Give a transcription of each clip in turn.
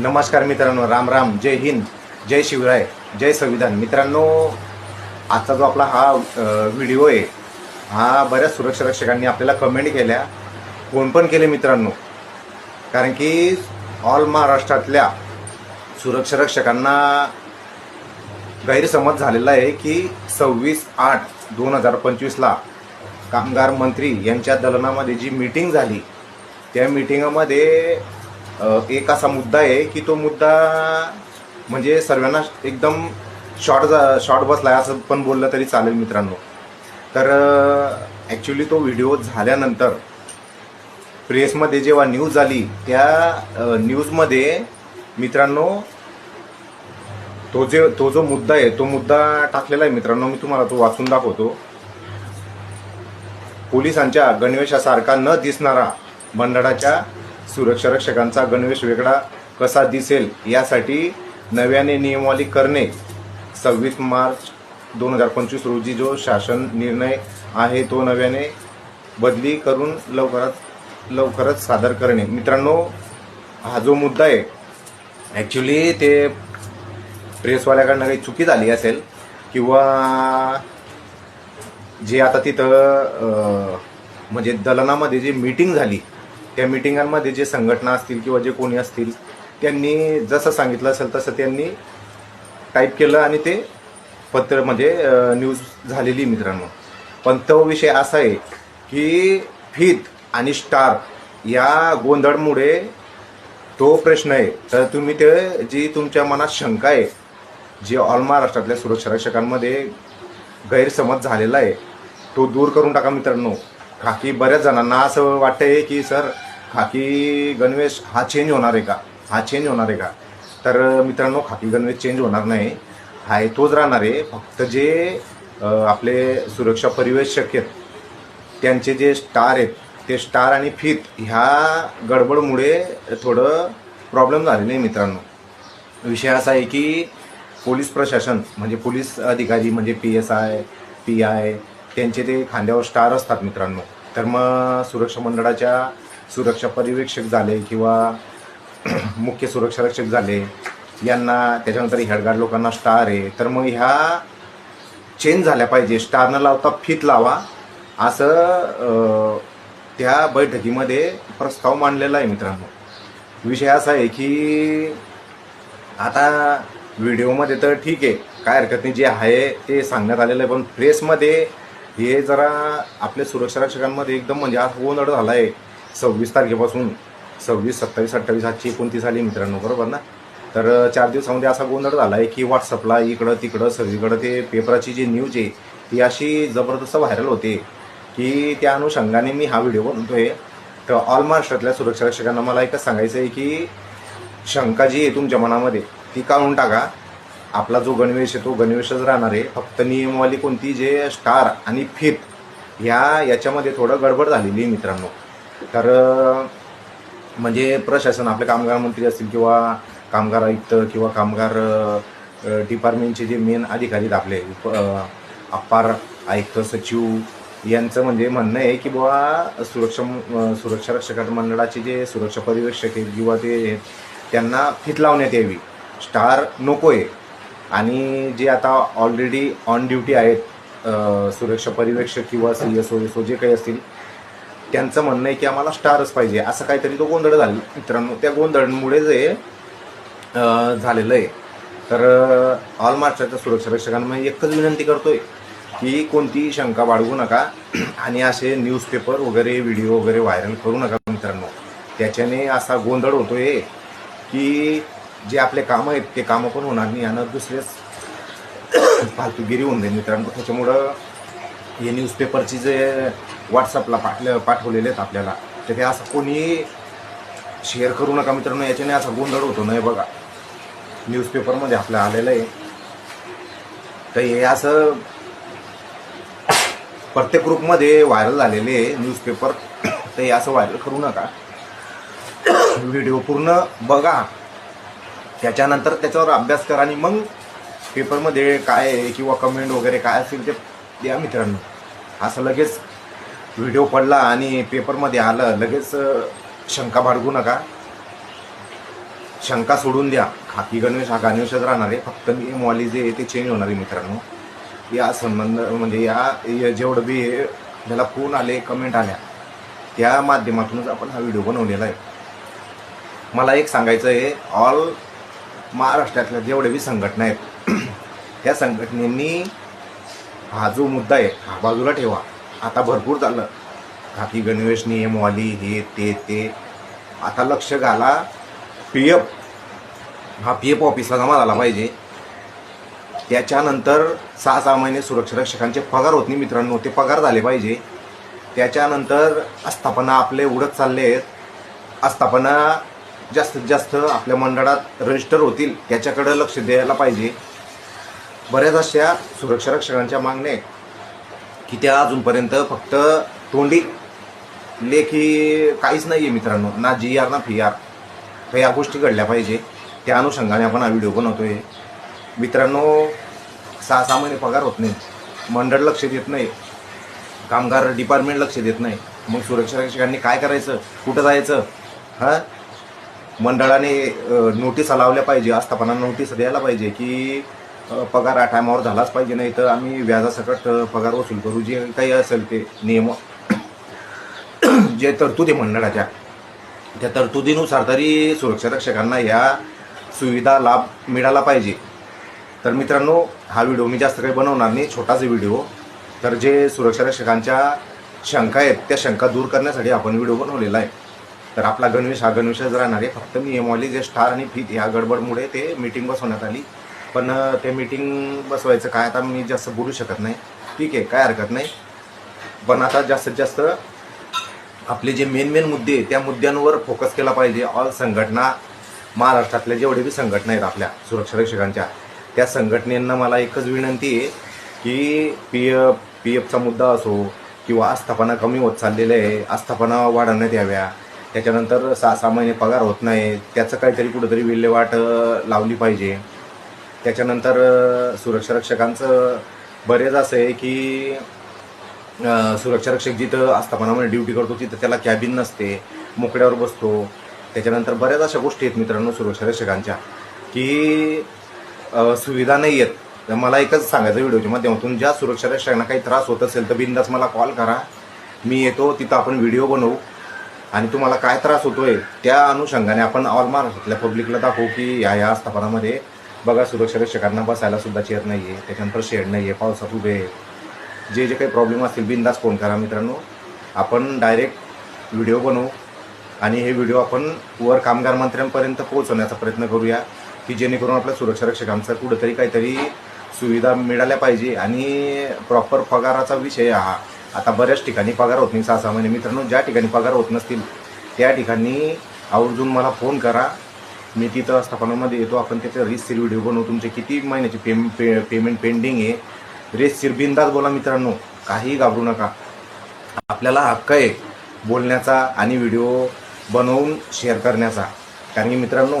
नमस्कार मित्रांनो राम राम जय हिंद जय शिवराय जय संविधान. मित्रांनो आजचा जो आपला हा व्हिडिओ आहे हा बऱ्याच सुरक्षा रक्षकांनी आपल्याला कमेंट केल्या. फोन पण केले मित्रांनो कारण की ऑल महाराष्ट्रातल्या सुरक्षा रक्षकांना गैरसमज झालेला आहे की सव्वीस आठ दोन हजार पंचवीसला कामगार मंत्री यांच्या दलनामध्ये जी मीटिंग झाली त्या मीटिंगमध्ये एक असा मुद्दा आहे की तो मुद्दा म्हणजे सर्वांना एकदम शॉर्ट जा शॉर्ट बसला आहे असं पण बोललं तरी चालेल मित्रांनो. तर ॲक्च्युली तो व्हिडिओ झाल्यानंतर प्रेसमध्ये जेव्हा न्यूज आली त्या न्यूजमध्ये मित्रांनो तो जे तो जो मुद्दा आहे तो मुद्दा टाकलेला आहे मित्रांनो मी तुम्हाला तो वाचून दाखवतो. पोलिसांच्या गणवेशासारखा न दिसणारा मंडळाच्या सुरक्षा रक्षकांचा गणवेश वेगळा कसा दिसेल यासाठी नव्याने नियमावली करणे सव्वीस मार्च दोन हजार पंचवीस रोजी जो शासन निर्णय आहे तो नव्याने बदली करून लवकरात लवकरच सादर करणे. मित्रांनो हा जो मुद्दा आहे ॲक्च्युली ते प्रेसवाल्याकडनं काही चुकी झाली असेल किंवा जे आता तिथं म्हणजे दलनामध्ये जी मीटिंग झाली त्या मिटिंगांमध्ये जे संघटना असतील किंवा जे कोणी असतील त्यांनी जसं सांगितलं असेल तसं त्यांनी टाईप केलं आणि ते पत्र म्हणजे न्यूज झालेली मित्रांनो. पण तो विषय असा आहे की फित आणि स्टार या गोंधळमुळे तो प्रश्न आहे. तर तुम्ही ते जी तुमच्या मनात शंका आहे जी ऑल महाराष्ट्रातल्या सुरक्षा रक्षकांमध्ये गैरसमज झालेला आहे तो दूर करून टाका मित्रांनो. बाकी बऱ्याच जणांना असं वाटतंय की सर खाकी गणवेश हा चेंज होणार आहे का? हा चेंज होणार आहे का? तर मित्रांनो खाकी गणवेश चेंज होणार नाही. हा तोच राहणार आहे. फक्त जे आपले सुरक्षा परिवेशक आहेत त्यांचे जे स्टार आहेत ते स्टार आणि फित ह्या गडबडमुळे थोडं प्रॉब्लेम झालेले आहे मित्रांनो. विषय असा आहे की पोलीस प्रशासन म्हणजे पोलीस अधिकारी म्हणजे P S I P I त्यांचे ते खांद्यावर स्टार असतात मित्रांनो. तर मग सुरक्षा मंडळाच्या सुरक्षा पर्यवेक्षक झाले किंवा मुख्य सुरक्षा रक्षक झाले यांना त्याच्यानंतर हेडगार्ड लोकांना स्टार आहे. तर मग ह्या चेंज झाल्या पाहिजे. स्टार न लावता फित लावा. असं त्या बैठकीमध्ये प्रस्ताव मांडलेला आहे मित्रांनो. विषय असा आहे की आता व्हिडिओमध्ये तर ठीक आहे. काय हरकत नाही जे आहे ते सांगण्यात आलेलं आहे. पण प्रेसमध्ये हे जरा आपल्या सुरक्षा रक्षकांमध्ये एकदम म्हणजे आज गोंधळ झाला आहे सव्वीस तारखेपासून सव्वीस सत्तावीस अठ्ठावीस आजची एकोणतीस आली मित्रांनो बरोबर ना? तर चार दिवसामध्ये असा गोंधळ झाला आहे की व्हॉट्सअपला इकडं तिकडं सगळीकडं ते पेपराची जी न्यूज आहे ती अशी जबरदस्त व्हायरल होते की त्या अनुषंगाने मी हा व्हिडिओ बनवतोय. तर ऑल महाराष्ट्रातल्या सुरक्षा रक्षकांना मला एकच सांगायचं आहे की शंका जी आहे तुमच्या मनामध्ये ती काढून टाका. आपला जो गणवेश आहे तो गणवेशच राहणार आहे. फक्त नियमवाली कोणती जे स्टार आणि फित ह्या याच्यामध्ये थोडं गडबड झालेली आहे मित्रांनो. तर म्हणजे प्रशासन आपले कामगार मंत्री असतील किंवा कामगार आयुक्त किंवा कामगार डिपार्टमेंटचे जे मेन अधिकारी आहेत आपले उप अप्पार आयुक्त सचिव यांचं म्हणजे म्हणणं आहे की बुवा सुरक्षा सुरक्षा रक्षक मंडळाचे जे सुरक्षा परिवेक्षक आहेत किंवा ते त्यांना फित लावण्यात यावी. स्टार नको आहे आणि जे आता ऑलरेडी ऑन ड्युटी आहेत सुरक्षा परिवेक्षक किंवा C S O S O जे काही असतील त्यांचं म्हणणं आहे की आम्हाला स्टारच पाहिजे. असं काहीतरी तो गोंधळ झाला. मित्रांनो त्या गोंधळमुळे जे झालेलं आहे. तर ऑल महाराष्ट्राच्या सुरक्षा रक्षकांना मी एकच विनंती करतोय की कोणतीही शंका बाळगू नका. आणि असे न्यूजपेपर वगैरे व्हिडिओ वगैरे व्हायरल करू नका मित्रांनो. त्याच्याने असा गोंधळ होतोय की जे आपले कामं आहेत ते कामं पण होणार नाही. आणि दुसरेच फालतूगिरी होऊन जाईल मित्रांनो. त्याच्यामुळं हे न्यूजपेपरची जे व्हॉट्सअपला पाठले पाठवलेले आहेत आपल्याला तर ते असं कोणी शेअर करू नका मित्रांनो याच्याने असा गोंधळ होतो नाही बघा. न्यूजपेपरमध्ये आपलं आलेलं आहे. तर हे असं प्रत्येक ग्रुपमध्ये व्हायरल झालेले आहे न्यूजपेपर तर हे असं व्हायरल करू नका. व्हिडिओ पूर्ण बघा. त्याच्यानंतर त्याच्यावर अभ्यास करा आणि मग पेपरमध्ये काय आहे किंवा कमेंट वगैरे काय असेल ते द्या मित्रांनो. असं लगेच व्हिडिओ पडला आणि पेपरमध्ये आलं लगेच शंका बाळगू नका. शंका सोडून द्या. खाकी गणवेश हा गणवेशच राहणार आहे. फक्त मी मॉली जे आहे ते चेंज होणार आहे मित्रांनो. या संबंध म्हणजे या जेवढं बी ज्याला फोन आले कमेंट आल्या त्या माध्यमातूनच आपण हा व्हिडिओ बनवलेला आहे. मला एक सांगायचं आहे ऑल महाराष्ट्रातल्या जेवढे बी संघटना आहेत त्या संघटनेनी हा जो मुद्दा आहे हा बाजूला ठेवा. आता भरपूर झालं खाकी गणवेश नियमवाली हे ते ते. आता लक्ष घाला. पी एफ हा पी एफ ऑफिसला जमा झाला पाहिजे. त्याच्यानंतर सहा सहा महिने सुरक्षा रक्षकांचे पगार होत नाही मित्रांनो ते पगार झाले पाहिजे. त्याच्यानंतर आस्थापना आपले उडत चालले आहेत. आस्थापना जास्तीत जास्त आपल्या मंडळात रजिस्टर होतील त्याच्याकडे लक्ष द्यायला पाहिजे. बऱ्याच अशा सुरक्षा रक्षकांच्या मागण्या आहेत. की त्या अजूनपर्यंत फक्त तोंडी लेखी काहीच नाही आहे मित्रांनो. ना जी आर ना फी आर. तर या गोष्टी घडल्या पाहिजे. त्या अनुषंगाने आपण हा व्हिडिओ बनवतोय. मित्रांनो सहा सहा महिने पगार होत नाही. मंडळ लक्ष देत नाही. कामगार डिपार्टमेंट लक्ष देत नाही. मग सुरक्षा रक्षकांनी काय करायचं? कुठं जायचं? हां? मंडळाने नोटीस नोटिसा लावल्या पाहिजे. आस्थापना नोटीस द्यायला पाहिजे की पगार टायमावर झालाच पाहिजे नाही तर आम्ही व्याजासकट पगार वसूल करू. जे काही असेल ते नियम जे तरतुदी मंडळाच्या त्या तरतुदीनुसार तरी सुरक्षा रक्षकांना या सुविधा लाभ मिळाला पाहिजे. तर मित्रांनो हा व्हिडिओ मी जास्त काही बनवणार नाही छोटाच व्हिडिओ. तर जे सुरक्षा रक्षकांच्या शंका आहेत त्या शंका दूर करण्यासाठी आपण व्हिडिओ बनवलेला आहे. तर आपला गणवेश हा गणवेशच राहणार आहे. फक्त मी जे स्टार आणि फीत ह्या गडबडमुळे ते मीटिंग बसवण्यात आली. पण ते मीटिंग बसवायचं काय आता मी जास्त बोलू शकत नाही. ठीक आहे काय हरकत नाही. पण आता जास्तीत जास्त आपले जे मेन मेन मुद्दे आहे, त्या मुद्द्यांवर फोकस केला पाहिजे. ऑल संघटना महाराष्ट्रातल्या जेवढे बी संघटना आहेत आपल्या सुरक्षा रक्षकांच्या त्या संघटनेंना मला एकच विनंती आहे की पी एफ पी एफचा मुद्दा असो किंवा आस्थापना कमी होत चाललेलं आहे आस्थापना वाढवण्यात याव्या. त्याच्यानंतर सहा सहा महिने पगार होत नाही त्याचं काहीतरी कुठंतरी विल्हेवाट लावली पाहिजे. त्याच्यानंतर सुरक्षा रक्षकांचं बरेच असं आहे की सुरक्षा रक्षक जिथं आस्थापनामध्ये ड्युटी करतो तिथं त्याला कॅबिन नसते मोकड्यावर बसतो. त्याच्यानंतर बऱ्याच अशा गोष्टी आहेत मित्रांनो सुरक्षा रक्षकांच्या की सुविधा नाही आहेत. तर मला एकच सांगायचं व्हिडिओच्या माध्यमातून ज्या सुरक्षा रक्षकांना काही त्रास होत असेल तर बिंदास मला कॉल करा. मी येतो तिथं आपण व्हिडिओ बनवू. आणि तुम्हाला काय त्रास होतोय त्या अनुषंगाने आपण ऑल महाराष्ट्रातल्या पब्लिकला दाखवू की या या आस्थापनामध्ये बघा सुरक्षा रक्षकांना बसायला सुद्धा चेअर नाही आहे त्याच्यानंतर शेड नाही आहे पावसात उभे आहे. जे जे काही प्रॉब्लेम असतील बिंदास फोन करा मित्रांनो. आपण डायरेक्ट व्हिडिओ बनवू आणि हे व्हिडिओ आपण वर कामगार मंत्र्यांपर्यंत पोहोचवण्याचा प्रयत्न करूया की जेणेकरून आपल्या सुरक्षा रक्षकांचं कुठंतरी काहीतरी सुविधा मिळाल्या पाहिजे आणि प्रॉपर पगाराचा विषय हा. आता बऱ्याच ठिकाणी पगार होत नाही सहा सहा महिने. मित्रांनो ज्या ठिकाणी पगार होत नसतील त्या ठिकाणी आवर्जून मला फोन करा. मी तिथं आस्थापनामध्ये येतो. आपण त्याचा रिस्सीर व्हिडिओ बनवू. तुमचे किती महिन्याची पेम पे पेमेंट पेंडिंग आहे. रेस बिंदास बोला मित्रांनो. काही घाबरू नका. आपल्याला हक्क आहे बोलण्याचा आणि व्हिडिओ बनवून शेअर करण्याचा. कारण की मित्रांनो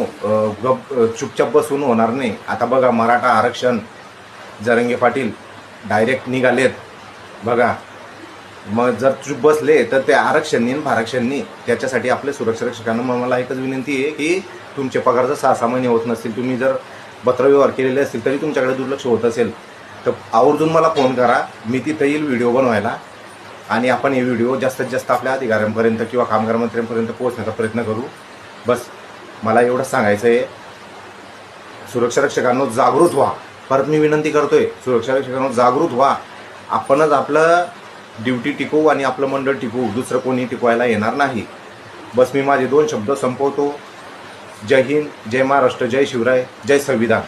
गप चुपचाप बसून होणार नाही. आता बघा मराठा आरक्षण. जरंगे पाटील डायरेक्ट निघालेत. बघा. मग जर चुप बसले तर ते आरक्षणनी आरक्षणनी त्याच्यासाठी आपल्या सुरक्षा रक्षकांना मग मला एकच विनंती आहे की तुमचे पगार जर सहा सहा महिने होत नसतील तुम्ही जर पत्रव्यवहार केलेले असतील तरी तुमच्याकडे दुर्लक्ष होत असेल. तर आवर्जून मला फोन करा. मी तिथं येईल व्हिडिओ बनवायला. आणि आपण हे व्हिडिओ जास्तीत जास्त आपल्या अधिकाऱ्यांपर्यंत किंवा कामगार मंत्र्यांपर्यंत पोहोचण्याचा प्रयत्न करू. बस मला एवढं सांगायचं आहे सुरक्षा रक्षकांनो जागृत व्हा. परत मी विनंती करतोय सुरक्षा रक्षकांनो जागृत व्हा. आपणच आपलं ड्युटी टिकवू आणि आपलं मंडळ टिकवू. दुसरं कोणी टिकवायला येणार नाही. बस मी माझे दोन शब्द संपवतो. जय हिंद जय महाराष्ट्र जय शिवराय जय संविधान.